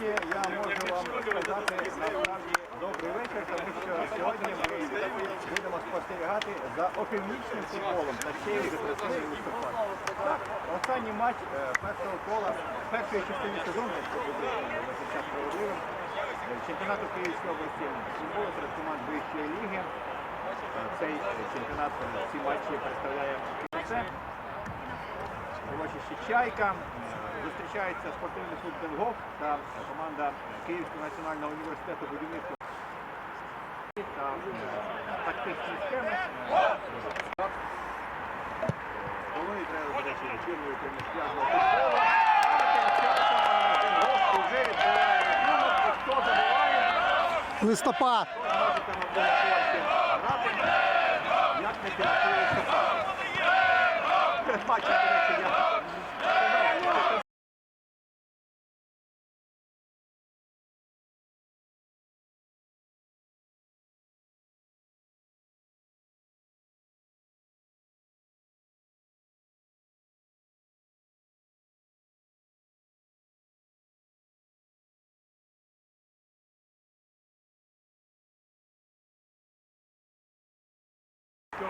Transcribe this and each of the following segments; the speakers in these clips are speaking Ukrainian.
нарешті я можу вам сказати насправді добрий вечір, тому що сьогодні ми будемо спостерігати за опівнічним футболом на ще й листопад. Так, останній матч е, першого кола, першої частини сезону, якщо буде визначати справедливим, чемпіонату Київської області футболу серед команд вищої ліги. Е, Цей чемпіонат е, ці матчі представляє це. Урочище Чайка. Зустрічається спортивний клуб Денгоф та команда Київського національного університету будівництва та е, тактичні схеми. Головний тренер, до речі, чинної приміщення. Денгоф вже відбуває рахунок. І Хто забуває, Листопад. можете на грати. Як не підготує листопад. Матчем, до речі, я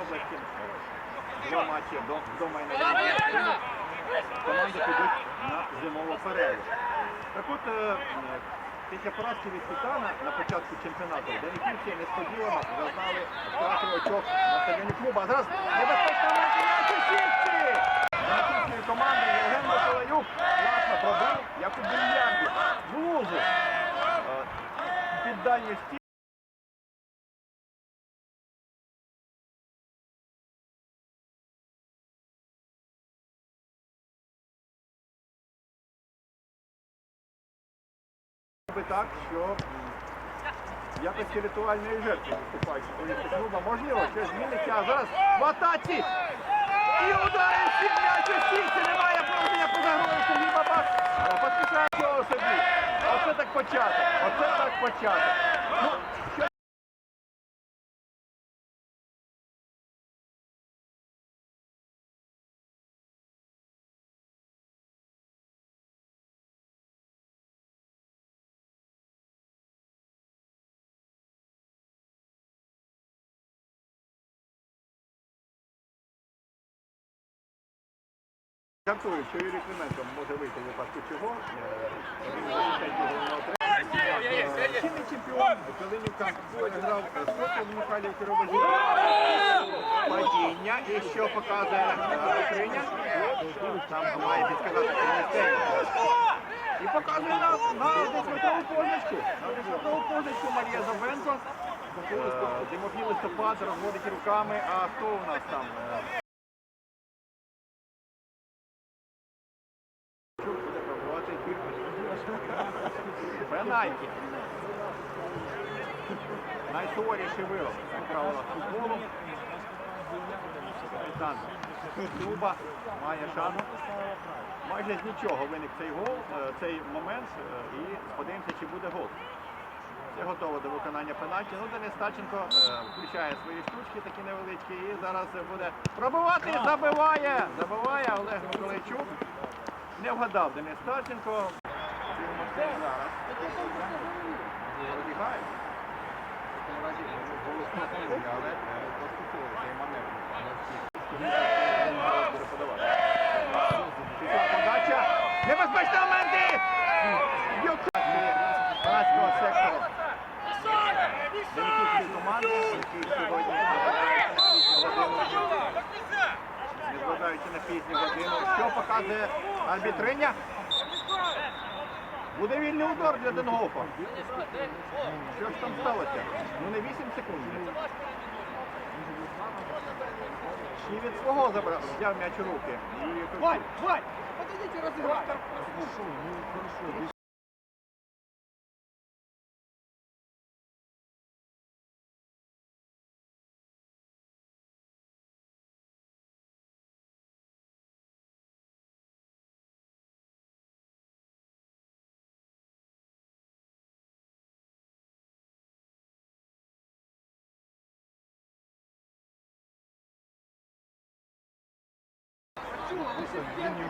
Області. Два матчі до- вдома і на. Команди підуть на зимову перерву. Так от, після поразки від Титана на початку чемпіонату, Денихівці несподівано зазнали втрати очок на стадіоні клубу. А зараз небезпечна м'яч у сітці! Команди Євген Миколаюк класно пробив, як у більярді. Е, стіну. Би так, що якось ритуальної жертви виступають клуба. Можливо, щось зміниться, а зараз в атаці! І ударив під м'яч немає проведення по загрозі, Сергій Бабак. Поспішає цього собі. Оце так початок, оце так початок. Ну, Жартую, що Юрій Клименко може вийти в випадку чого. Е. Е, Чинний чемпіон Калинівка грав з Сокол Михайлівки робить падіння. І що показує Україня? Там має підказати. І показує на, на десяткову позначку. На десяткову позначку Марія Забенко. Е, Димофій листопад розводить руками. А хто у нас там? Пенальті. Найсуворіший вирок у правилах футболу. Капітан клуба має шану. Майже з нічого виник цей гол, е, цей момент. е, І подивимося, чи буде гол. Все готово до виконання пенальті. Ну, Денис Стаченко е, включає свої штучки такі невеличкі і зараз буде пробивати, забиває! Забиває Олег Миколайчук. Не вгадав Денис Стаченко. Подача. Небезпечні моменти! Юка! 12 сектору. Денисівської команди, які сьогодні незважаючи на пізню годину. Що показує арбітриня? Буде вільний удар для Денгофа. Що ж там сталося? Ну не 8 секунд. І від свого забрав, взяв м'яч у руки. І... Вань, Вань! і розіграти!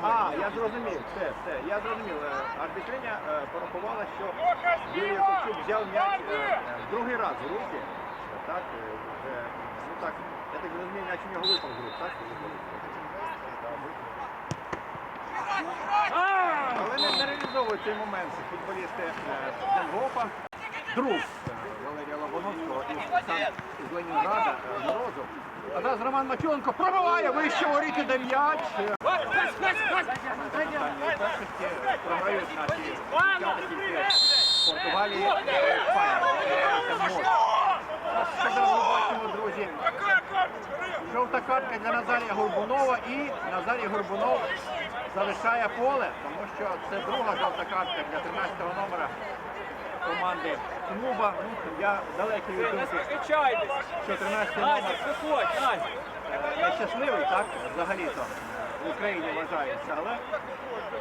А, я зрозумів, все, все, я зрозумів. Е, Арбітриня е, порахувала, що Юрій Ковчук взяв м'яч е, другий раз в руки. Так, вже, ну так, я так розумію, м'яч у нього випав з рук, так? Але не, реалізовують цей момент футболісти Денгофа. Друг Валерія Лобановського із, Ленінграда. А зараз Роман Матюнко пробиває вище воріти де м'яч. Програють Португалії бачимо, друзі? Жовта картка для Назарія Горбунова і Назарій Горбунов залишає поле, тому що це друга жовта картка для 13-го номера команди клуба. Ну, я далекий від думки, що 13-й номер нещасливий, так, взагалі-то в Україні вважається, але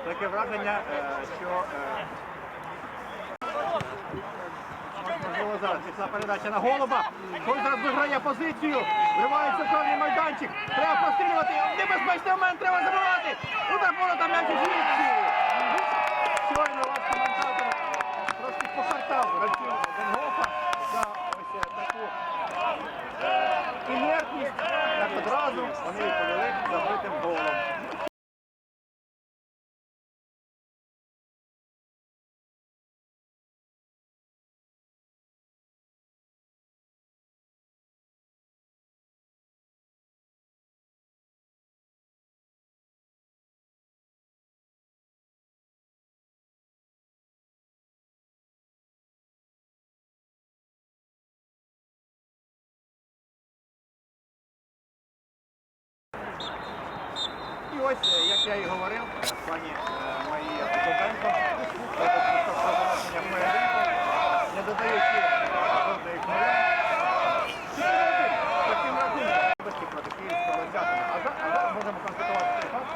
таке враження, е, що е, можливо зараз пішла передача на голуба. Той зараз виграє позицію, вривається в чорний майданчик. Треба прострілювати. Небезпечний момент треба забивати. Удар ворота м'яч у звідси. Щойно вони відповіли забитим голом. Ось, е, як я і говорив, е, пані е, Марія Зубенко, завершення поєдинку, не додаючи жодної хвилини. Таким рахунком проти Київського Лозятина. А зараз можемо констатувати цей факт,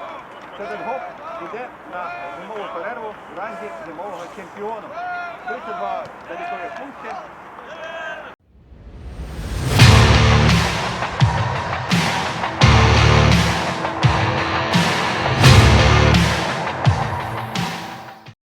що Денгоф йде на зимову перерву в ранзі зимового чемпіону. 32 залікові пункти,